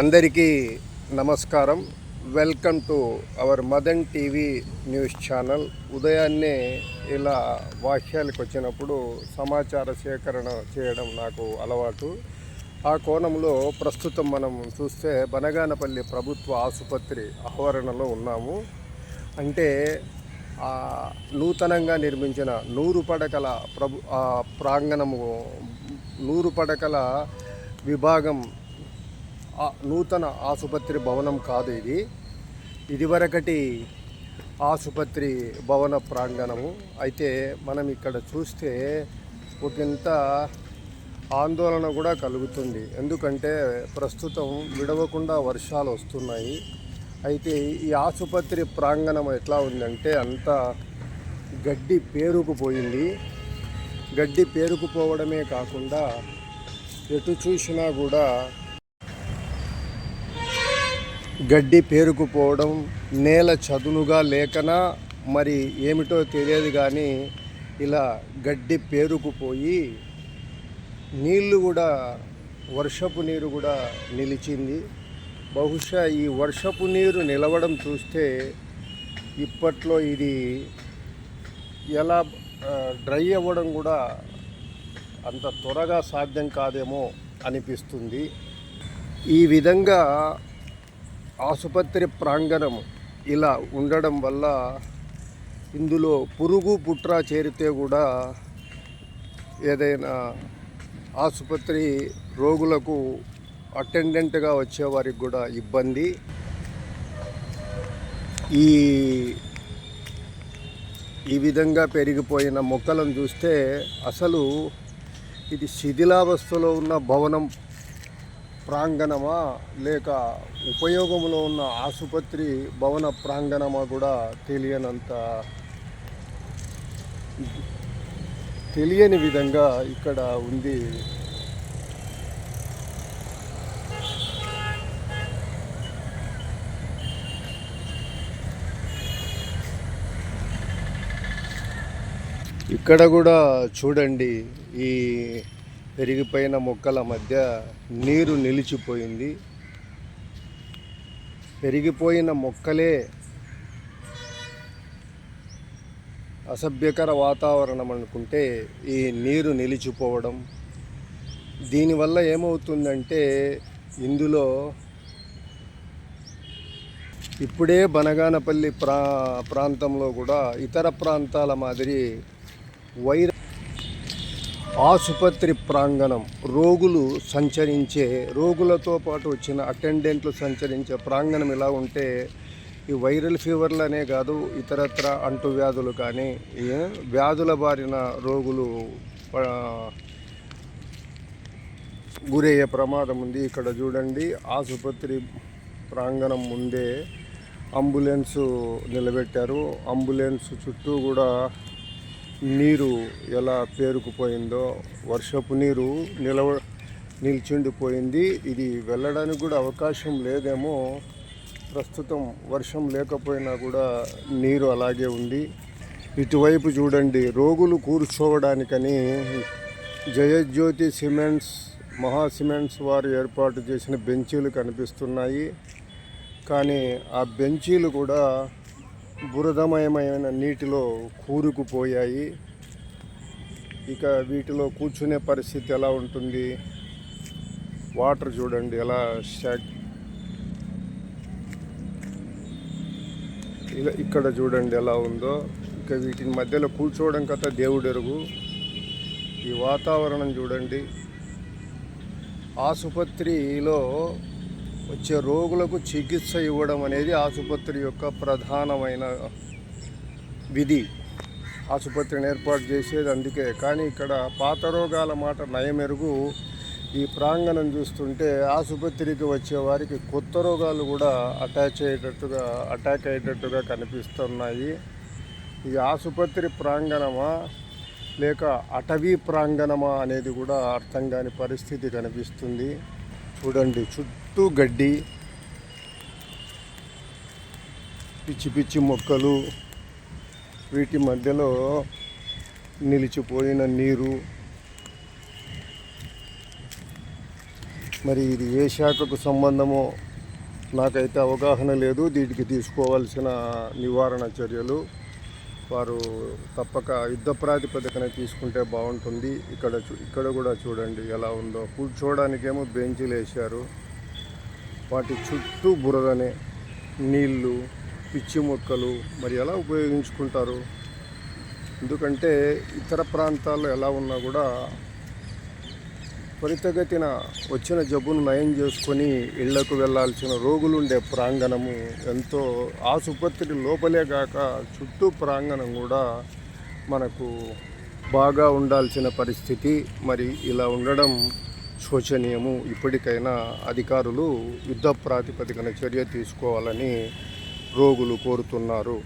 అందరికీ నమస్కారం. Welcome to our Madan TV news channel. ఉదయాన్నే ఇలా వాక్యాలకు వచ్చినప్పుడు సమాచార సేకరణ చేయడం నాకు అలవాటు. ఆ కోణంలో ప్రస్తుతం మనం చూస్తే బనగానపల్లి ప్రభుత్వ ఆసుపత్రి ఆవరణలో ఉన్నాము. అంటే నూతనంగా నిర్మించిన నూరు పడకల ప్రభు ప్రాంగణము నూరు పడకల విభాగం నూతన ఆసుపత్రి భవనం కాదు ఇది. ఇదివరకటి ఆసుపత్రి భవన ప్రాంగణము. అయితే మనం ఇక్కడ చూస్తే ఒకంత ఆందోళన కూడా కలుగుతుంది. ఎందుకంటే ప్రస్తుతం విడవకుండా వర్షాలు వస్తున్నాయి. అయితే ఈ ఆసుపత్రి ప్రాంగణం ఎట్లా ఉందంటే అంత గడ్డి పేరుకుపోయింది. గడ్డి పేరుకుపోవడమే కాకుండా ఎటు చూసినా కూడా గడ్డి పేరుకుపోవడం నేల చదునుగా లేకనా మరి ఏమిటో తెలియదు కానీ ఇలా గడ్డి పేరుకుపోయి నీళ్ళు కూడా వర్షపు నీరు కూడా నిలిచింది. బహుశా ఈ వర్షపు నీరు నిలవడం చూస్తే ఇప్పట్లో ఇది ఎలా డ్రై అవ్వడం కూడా అంత త్వరగా సాధ్యం కాదేమో అనిపిస్తుంది. ఈ విధంగా ఆసుపత్రి ప్రాంగణం ఇలా ఉండడం వల్ల ఇందులో పురుగు పుట్ర చేరితే కూడా ఏదైనా ఆసుపత్రి రోగులకు అటెండెంట్గా వచ్చేవారికి కూడా ఇబ్బంది. ఈ ఈ విధంగా పెరిగిపోయిన మొక్కలను చూస్తే అసలు ఇది శిథిలావస్థలో ఉన్న భవనం ప్రాంగణమా లేక ఉపయోగంలో ఉన్న ఆసుపత్రి భవన ప్రాంగణమా కూడా తెలియనంత తెలియని విధంగా ఇక్కడ ఉంది. ఇక్కడ కూడా చూడండి ఈ పెరిగిపోయిన మొక్కల మధ్య నీరు నిలిచిపోయింది. పెరిగిపోయిన మొక్కలే అసభ్యకర వాతావరణం అనుకుంటే ఈ నీరు నిలిచిపోవడం. దీనివల్ల ఏమవుతుందంటే ఇందులో ఇప్పుడే బనగానపల్లి ప్రా ప్రాంతంలో కూడా ఇతర ప్రాంతాల మాదిరి వైర ఆసుపత్రి ప్రాంగణం రోగులు సంచరించే రోగులతో పాటు వచ్చిన అటెండెంట్లు సంచరించే ప్రాంగణం ఇలా ఉంటే ఈ వైరల్ ఫీవర్లనే కాదు ఇతరత్ర అంటువ్యాధులు కానీ వ్యాధుల బారిన రోగులు గురయ్యే ప్రమాదం ఉంది. ఇక్కడ చూడండి ఆసుపత్రి ప్రాంగణం ముందే అంబులెన్సు నిలబెట్టారు. అంబులెన్స్ చుట్టూ కూడా నీరు ఎలా పేరుకుపోయిందో వర్షపు నీరు నిలవ నిల్చుండిపోయింది. ఇది వెళ్ళడానికి కూడా అవకాశం లేదేమో. ప్రస్తుతం వర్షం లేకపోయినా కూడా నీరు అలాగే ఉంది. ఇటువైపు చూడండి రోగులు కూర్చోవడానికని జయజ్యోతి సిమెంట్స్ మహా సిమెంట్స్ వారు ఏర్పాటు చేసిన బెంచీలు కనిపిస్తున్నాయి. కానీ ఆ బెంచీలు కూడా బురదమయమైన నీటిలో కూరుకుపోయాయి. ఇక వీటిలో కూర్చునే పరిస్థితి ఎలా ఉంటుంది? వాటర్ చూడండి ఎలా షాక్. ఇలా ఇక్కడ చూడండి ఎలా ఉందో. ఇక వీటిని మధ్యలో కూర్చోవడం కథ దేవుడెరుగు. ఈ వాతావరణం చూడండి. ఆసుపత్రిలో వచ్చే రోగులకు చికిత్స ఇవ్వడం అనేది ఆసుపత్రి యొక్క ప్రధానమైన విధి. ఆసుపత్రిని ఏర్పాటు చేసేది అందుకే. కానీ ఇక్కడ పాత రోగాల మాట నయమెరుగు. ఈ ప్రాంగణం చూస్తుంటే ఆసుపత్రికి వచ్చే వారికి కొత్త రోగాలు కూడా అటాచ్ అయ్యేటట్టుగా అటాక్ అయ్యేటట్టుగా కనిపిస్తున్నాయి. ఇది ఆసుపత్రి ప్రాంగణమా లేక అటవీ ప్రాంగణమా అనేది కూడా అర్థం కాని పరిస్థితి కనిపిస్తుంది. చూడండి చుట్టూ చుట్టూ గడ్డి పిచ్చి పిచ్చి మొక్కలు వీటి మధ్యలో నిలిచిపోయిన నీరు. మరి ఇది ఏ శాఖకు సంబంధమో నాకైతే అవగాహన లేదు. దీనికి తీసుకోవాల్సిన నివారణ చర్యలు వారు తప్పక యుద్ధ ప్రాతిపదికన తీసుకుంటే బాగుంటుంది. ఇక్కడ చూ- ఇక్కడ కూడా చూడండి ఎలా ఉందో. కూర్చోవడానికేమో బెంచీలు వేశారు వాటి చుట్టూ బురదనే నీళ్ళు పిచ్చి మొక్కలు మరి ఎలా ఉపయోగించుకుంటారు? ఎందుకంటే ఇతర ప్రాంతాల్లో ఎలా ఉన్నా కూడా త్వరితగతిన వచ్చిన జబ్బును నయం చేసుకొని ఇళ్ళకు వెళ్ళాల్సిన రోగులుండే ప్రాంగణము ఎంతో ఆసుపత్రి లోపలే కాక చుట్టూ ప్రాంగణం కూడా మనకు బాగా ఉండాల్సిన పరిస్థితి. మరి ఇలా ఉండడం శోచనీయము. ఇప్పటికైనా అధికారులు యుద్ధ ప్రాతిపదికన చర్య తీసుకోవాలని రోగులు కోరుతున్నారు.